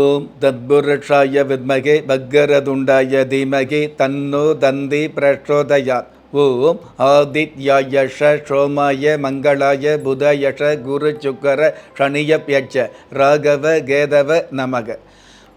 ஓம் தத்புருஷாய வித்மகே பக்கரதுண்டாய தீமகி தன்னோ தந்தி பிரச்சோதயாத் ஓம் ஆதித்யாயஷ சோமாய மங்களாய புதயஷ குரு சுக்கர ஷனியப்யட்ச ராகவ கேதவ நமக.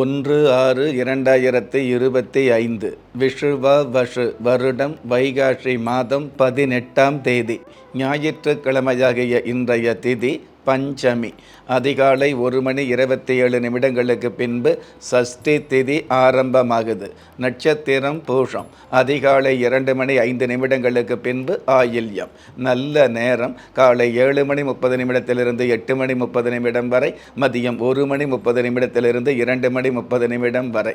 ஒன்று ஆறு இரண்டாயிரத்தி இருபத்தி ஐந்து விஷுவ வஷு வருடம் வைகாசி மாதம் பதினெட்டாம் தேதி ஞாயிற்றுக்கிழமையாகிய இன்றைய திதி பஞ்சமி. அதிகாலை ஒரு மணி இருபத்தி ஏழு நிமிடங்களுக்கு பின்பு சஷ்டி திதி ஆரம்பமாகுது. நட்சத்திரம் பூஷம். அதிகாலை இரண்டு மணி ஐந்து நிமிடங்களுக்கு பின்பு ஆயில்யம். நல்ல நேரம். காலை ஏழு மணி முப்பது நிமிடத்திலிருந்து எட்டு மணி முப்பது நிமிடம் வரை. மதியம் ஒரு மணி முப்பது நிமிடத்திலிருந்து இரண்டு மணி முப்பது நிமிடம் வரை.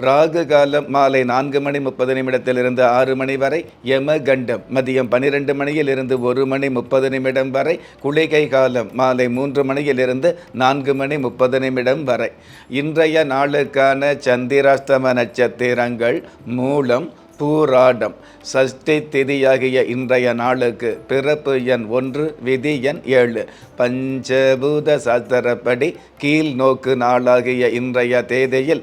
ராகு காலம் மாலை நான்கு மணி முப்பது நிமிடத்திலிருந்து ஆறு மணி வரை. யமகண்டம். மதியம் பன்னிரெண்டு மணியிலிருந்து ஒரு மணி முப்பது நிமிடம் வரை. குளிகை காலம் மாலை மூன்று மணியிலிருந்து நான்கு மணி முப்பது நிமிடம் வரை. இன்றைய நாளுக்கான சந்திராஷ்டம நட்சத்திரங்கள் மூலம் பூராடம். சஷ்டி திதியாகிய இன்றைய நாளுக்கு பிறப்பு எண் ஒன்று விதி எண் ஏழு. பஞ்சபூத சாஸ்திரப்படி கீழ் நோக்கு நாளாகிய இன்றைய தேதியில்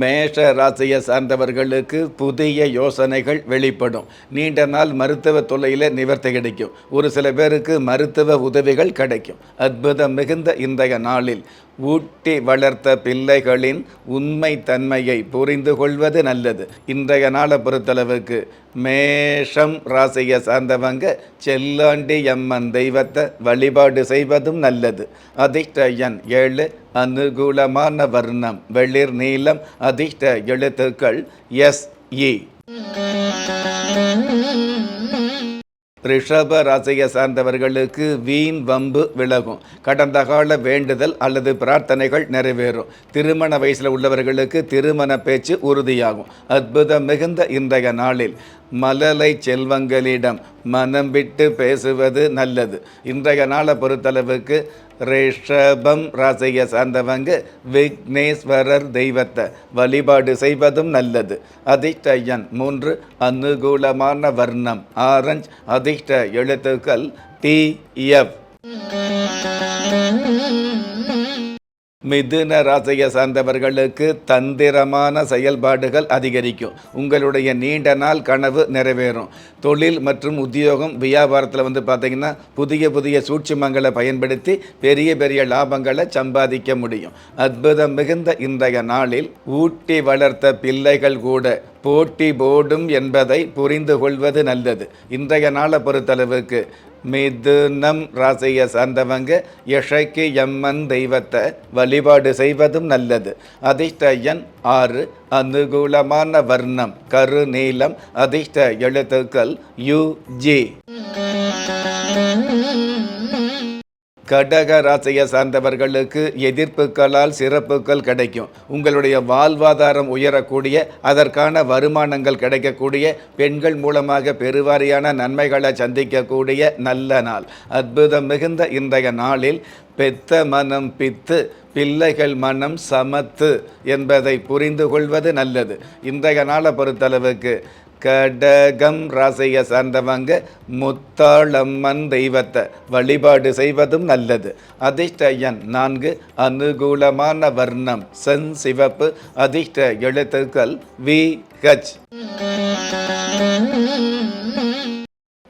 மேஷ ராசியை சார்ந்தவர்களுக்கு புதிய யோசனைகள் வெளிப்படும். நீண்ட நாள் மருத்துவ தொல்லையில் நிவர்த்தி கிடைக்கும். ஒரு சில பேருக்கு மருத்துவ உதவிகள் கிடைக்கும். அற்புதம் மிகுந்த இன்றைய நாளில் ஊட்டி வளர்த்த பிள்ளைகளின் உண்மை தன்மையை புரிந்து கொள்வது நல்லது. இன்றைய நாளை பொறுத்தளவுக்கு மேஷம் ராசியை சார்ந்தவங்க செல்லாண்டி அம்மன் தெய்வத்தை வழிபாடு செய்வதும் நல்லது. அதிர்ஷ்ட எண் ஏழு அனுகூலமான வர்ணம். வெளிர் நீளம் அதிர்ஷ்ட எழுத்துக்கள் எஸ் இ e. ரிஷப ராசியை சார்ந்தவர்களுக்கு வீண் வம்பு விலகும். கடந்த கால வேண்டுதல் அல்லது பிரார்த்தனைகள் நிறைவேறும். திருமண வயசில் உள்ளவர்களுக்கு திருமண பேச்சு உறுதியாகும். அற்புதம் மிகுந்த இன்றைய நாளில். மலலை செல்வங்களிடம் மனம் விட்டு பேசுவது நல்லது. இன்றைய நாளை பொறுத்தளவுக்கு ரிஷபம் ராசியை சார்ந்தவங்க விக்னேஸ்வரர் தெய்வத்தை வழிபாடு செய்வதும் நல்லது. அதிர்ஷ்டயன் மூன்று அனுகூலமான வர்ணம். ஆரஞ்ச் அதிர்ஷ்ட எழுத்துக்கள் டி எஃப் மிதுன ராசியை சார்ந்தவர்களுக்கு தந்திரமான செயல்பாடுகள் அதிகரிக்கும். உங்களுடைய நீண்ட நாள் கனவு நிறைவேறும். தொழில் மற்றும் உத்தியோகம் வியாபாரத்தில் வந்து பார்த்திங்கன்னா புதிய புதிய சூட்சுமங்களை பயன்படுத்தி பெரிய பெரிய லாபங்களை சம்பாதிக்க முடியும். அற்புதம் மிகுந்த இன்றைய நாளில் ஊட்டி வளர்த்த பிள்ளைகள் கூட போட்டி போடும் என்பதை புரிந்து கொள்வது நல்லது. இன்றைய நாளை பொறுத்தளவுக்கு மிதுனம் ராசியை சார்ந்தவங்க யஷைக்கு எம்மன் தெய்வத்தை வழிபாடு செய்வதும் நல்லது. அதிர்ஷ்ட எண் ஆறு அனுகூலமான வர்ணம் கரு நீளம் அதிர்ஷ்ட எழுத்துக்கள் யு கடக ராசியை சார்ந்தவர்களுக்கு எதிர்ப்புகளால் சிறப்புகள் கிடைக்கும். உங்களுடைய வாழ்வாதாரம் உயரக்கூடிய அதற்கான வருமானங்கள் கிடைக்கக்கூடிய பெண்கள் மூலமாக பெருவாரியான நன்மைகளை சந்திக்கக்கூடிய நல்ல நாள். அற்புதம் மிகுந்த இன்றைய நாளில் பெத்த மனம் பித்து பிள்ளைகள் மனம் சமத்து என்பதை புரிந்து கொள்வது நல்லது. இன்றைய நாளை பொறுத்தளவுக்கு கடகம் ராசியை சார்ந்தவங்க முத்தாளம்மன் தெய்வத்தை வழிபாடு செய்வதும் நல்லது. அதிர்ஷ்ட எண் நான்கு அனுகூலமான வர்ணம் சென் சிவப்பு அதிர்ஷ்ட எழுத்துக்கள் வி ஹச்.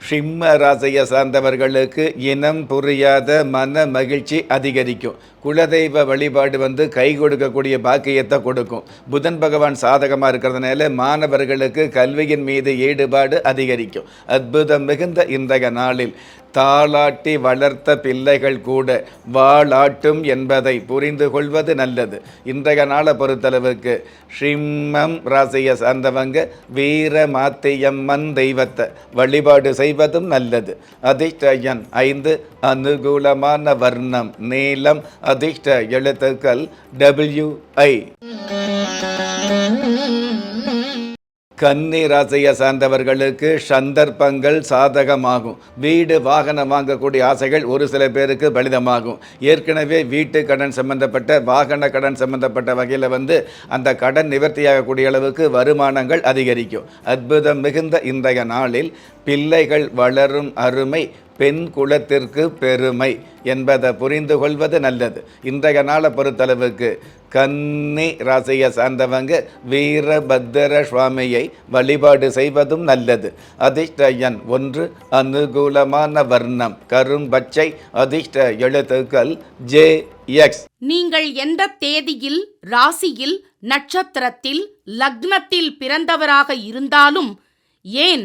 சிம்ம ராசியை சார்ந்தவர்களுக்கு இனம் புரியாத மன மகிழ்ச்சி அதிகரிக்கும். குலதெய்வ வழிபாடு வந்து கை கொடுக்கக்கூடிய பாக்கியத்தை கொடுக்கும். புதன் பகவான் சாதகமாக இருக்கிறதுனால மாணவர்களுக்கு கல்வியின் மீது ஈடுபாடு அதிகரிக்கும். அற்புதம் மிகுந்த இன்றைய நாளில். தாளாட்டி வளர்த்த பிள்ளைகள் கூட வாளாட்டும் என்பதை புரிந்து கொள்வது நல்லது. இன்றைய நாளை பொறுத்தளவுக்கு ஷிம்மம் ராசியை சார்ந்தவங்க வீர மாத்தியம்மன் தெய்வத்தை வழிபாடு செய்வதும் நல்லது. அதிர்ஷ்டயன் ஐந்து அனுகூலமான வர்ணம் நீளம் அதிர்ஷ்ட எழுத்துக்கள் டபிள்யூ ஐ கன்னி ராசியை சார்ந்தவர்களுக்கு சந்தர்ப்பங்கள் சாதகமாகும். வீடு வாகனம் வாங்கக்கூடிய ஆசைகள் ஒரு சில பேருக்கு பலிதமாகும். ஏற்கனவே வீட்டு கடன் சம்பந்தப்பட்ட வாகன கடன் சம்பந்தப்பட்ட வகையில் வந்து அந்த கடன் நிவர்த்தியாகக்கூடிய அளவுக்கு வருமானங்கள் அதிகரிக்கும். அற்புதம் மிகுந்த இன்றைய நாளில் பிள்ளைகள் வளரும் அருமை பெண் குலத்திற்கு பெருமை என்பதை புரிந்து கொள்வது நல்லது. இன்றைய நாளை பொறுத்தளவுக்கு கன்னி ராசியை சார்ந்தவங்க வீரபத்திர சுவாமியை வழிபாடு செய்வதும் நல்லது. அதிர்ஷ்ட எண் ஒன்று அனுகூலமான வர்ணம் கரும்பச்சை அதிர்ஷ்ட எழுத்துக்கள் ஜே எக்ஸ். நீங்கள் எந்த தேதியில் ராசியில் நட்சத்திரத்தில் லக்னத்தில் பிறந்தவராக இருந்தாலும் ஏன்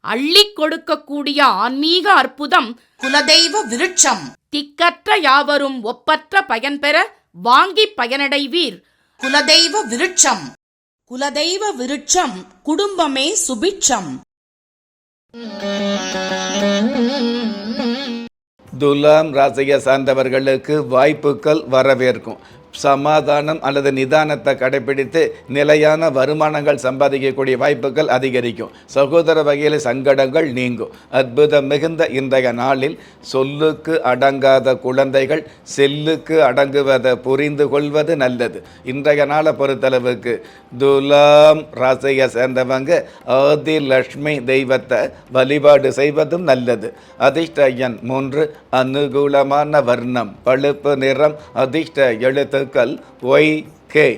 அள்ளி கொடுக்கக்கூடிய ஆன்மீக அற்புதம் குலதெய்வ விருட்சம். திக்கற்ற யாவரும் ஒப்பற்ற பயன்பெற வாங்கி பயனடைவீர். குலதெய்வ விருட்சம். குலதெய்வ விருட்சம் குடும்பமே சுபிட்சம். துலாம் ராசியை சார்ந்தவர்களுக்கு வாய்ப்புகள் வரவேற்கும். சமாதானம் அல்லது நிதானத்தை கடைபிடித்து நிலையான வருமானங்கள் சம்பாதிக்கக்கூடிய வாய்ப்புகள் அதிகரிக்கும். சகோதர வகையில் சங்கடங்கள் நீங்கும். அற்புதம் மிகுந்த இன்றைய நாளில் சொல்லுக்கு அடங்காத குழந்தைகள் செல்லுக்கு அடங்குவதை புரிந்து கொள்வது நல்லது. இன்றைய நாளை பொறுத்தளவுக்கு துலாம் ராசியை சேர்ந்தவங்க ஆதி லக்ஷ்மி தெய்வத்தை வழிபாடு செய்வதும் நல்லது. அதிர்ஷ்ட எண் மூன்று அனுகூலமான வர்ணம் பழுப்பு நிறம் அதிர்ஷ்ட எழுத்து எழுத்துக்கள் ஒய் கே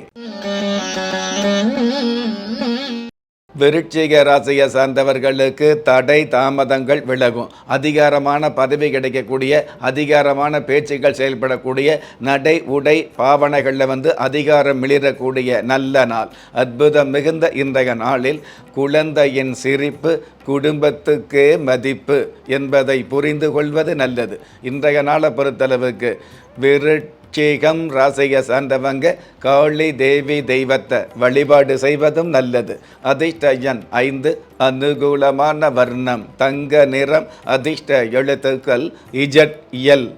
விருட்சிக ராசியை சார்ந்தவர்களுக்கு தடை தாமதங்கள் விலகும். அதிகாரமான பதவி கிடைக்கக்கூடிய அதிகாரமான பேச்சுக்கள் செயல்படக்கூடிய நடை உடை பாவனைகளில் வந்து அதிகாரம் மிளிரக்கூடிய நல்ல நாள். அற்புதம் மிகுந்த இன்றைய நாளில் குழந்தையின் சிரிப்பு குடும்பத்துக்கே மதிப்பு என்பதை புரிந்து கொள்வது நல்லது. இன்றைய நாளை பொறுத்தளவுக்கு விருட்சிகம் ராசியை சார்ந்தவங்க காளி தேவி தெய்வத்தை வழிபாடு செய்வதும் நல்லது. அதிர்ஷ்டயன் ஐந்து அனுகூலமான வர்ணம் தங்க நிறம் அதிர்ஷ்ட எழுத்துக்கள் இஜட் எல்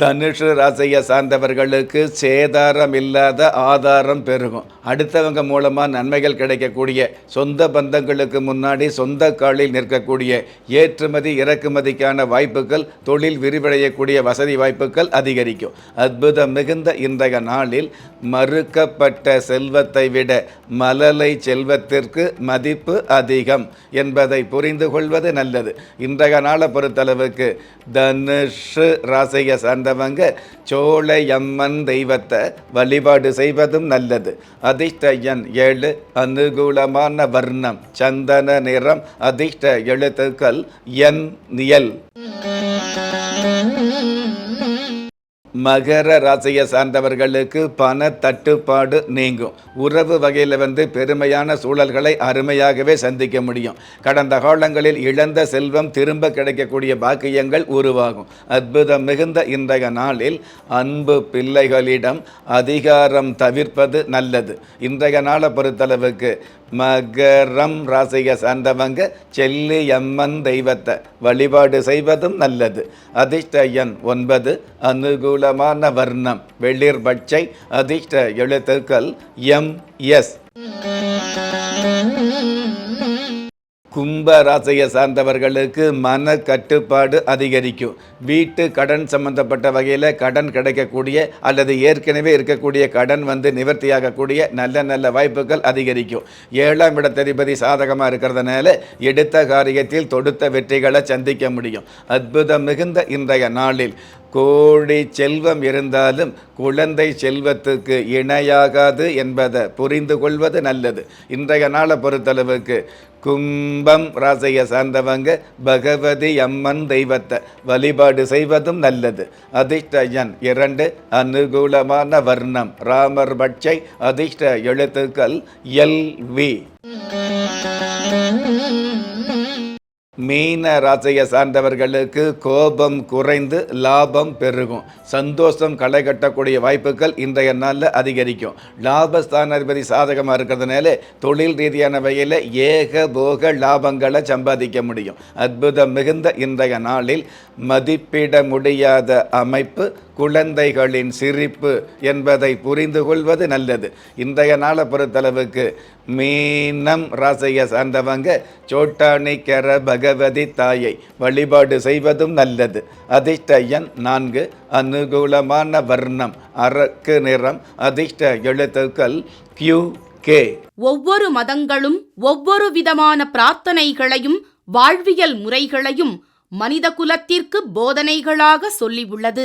தனுஷு ராசியை சார்ந்தவர்களுக்கு சேதாரம் இல்லாத ஆதாரம் பெருகும். அடுத்தவங்க மூலமாக நன்மைகள் கிடைக்கக்கூடிய சொந்த பந்தங்களுக்கு முன்னாடி சொந்த காலில் நிற்கக்கூடிய ஏற்றுமதி இறக்குமதிக்கான வாய்ப்புகள் தொழில் விரிவடையக்கூடிய வசதி வாய்ப்புகள் அதிகரிக்கும். அற்புதம் மிகுந்த இன்றைய நாளில் மறுக்கப்பட்ட செல்வத்தை விட மலலை செல்வத்திற்கு மதிப்பு அதிகம் என்பதை புரிந்து கொள்வது நல்லது. இன்றைய நாளை பொறுத்தளவுக்கு தனுஷு ராசியை சார்ந்தவங்க சோழையம்மன் தெய்வத்தை வழிபாடு செய்வதும் நல்லது. அதிர்ஷ்ட எண் ஏழு அனுகூலமான வர்ணம் சந்தன நிறம் அதிர்ஷ்ட எழுத்துக்கள் என் நியல். மகர ராசியை சார்ந்தவர்களுக்கு பண தட்டுப்பாடு நீங்கும். உறவு வகையில் வந்து பெருமையான சூழல்களை அருமையாகவே சந்திக்க முடியும். கடந்த காலங்களில் இழந்த செல்வம் திரும்ப கிடைக்கக்கூடிய பாக்கியங்கள் உருவாகும். அற்புதம் மிகுந்த இன்றைய நாளில் அன்பு பிள்ளைகளிடம் அதிகாரம் தவிர்ப்பது நல்லது. இன்றைய நாளை பொறுத்தளவுக்கு மகரம் ராசியை சார்ந்தவங்க செல்லி அம்மன் தெய்வத்தை வழிபாடு செய்வதும் நல்லது. அதிர்ஷ்ட எண் ஒன்பது அனுகூலமான வர்ணம். வெளிர் பச்சை அதிர்ஷ்ட எழுத்துக்கள் எம் எஸ். கும்ப ராசியை சார்ந்தவர்களுக்கு மன கட்டுப்பாடு அதிகரிக்கும். வீட்டு கடன் சம்பந்தப்பட்ட வகையில் கடன் கிடைக்கக்கூடிய அல்லது ஏற்கனவே இருக்கக்கூடிய கடன் வந்து நிவர்த்தியாகக்கூடிய நல்ல நல்ல வாய்ப்புகள் அதிகரிக்கும். ஏழாம் இடத்ததிபதி சாதகமாக இருக்கிறதுனால எடுத்த காரியத்தில் தொடுத்த வெற்றிகளை சந்திக்க முடியும். அற்புதம் மிகுந்த இன்றைய நாளில். கோடி செல்வம் இருந்தாலும் குழந்தை செல்வத்துக்கு இணையாகாது என்பதை புரிந்து கொள்வது நல்லது. இன்றைய நாளை பொறுத்தளவுக்கு கும்பம் ராசியை சார்ந்தவங்க பகவதி அம்மன் தெய்வத்தை வழிபாடு செய்வதும் நல்லது. அதிர்ஷ்டயன் இரண்டு அனுகூலமான வர்ணம். ராமர் பட்சை அதிர்ஷ்ட எழுத்துக்கள் எல் வி. மீன ராசியை சார்ந்தவர்களுக்கு கோபம் குறைந்து லாபம் பெருகும். சந்தோஷம் களை கட்டக்கூடிய வாய்ப்புகள் இன்றைய நாளில் அதிகரிக்கும். லாபஸ்தானாதிபதி சாதகமாக இருக்கிறதுனால தொழில் ரீதியான வகையில் ஏக போக லாபங்களை சம்பாதிக்க முடியும். அற்புதம் மிகுந்த இன்றைய நாளில் மதிப்பிட முடியாத அமைப்பு குழந்தைகளின் சிரிப்பு என்பதை புரிந்து கொள்வது நல்லது. இன்றைய நாளை பொறுத்தளவுக்கு மீனம் ராசியை சார்ந்தவங்க சோட்டானிக்கர பகவதி தாயை வழிபாடு செய்வதும் நல்லது. அதிர்ஷ்டயன் நான்கு அனுகூலமான வர்ணம் அரக்கு நிறம் அதிர்ஷ்ட எழுத்துக்கள் கியூ கே ஒவ்வொரு மதங்களும் ஒவ்வொரு விதமான பிரார்த்தனைகளையும் வாழ்வியல் முறைகளையும் மனித குலத்திற்கு போதனைகளாக சொல்லியுள்ளது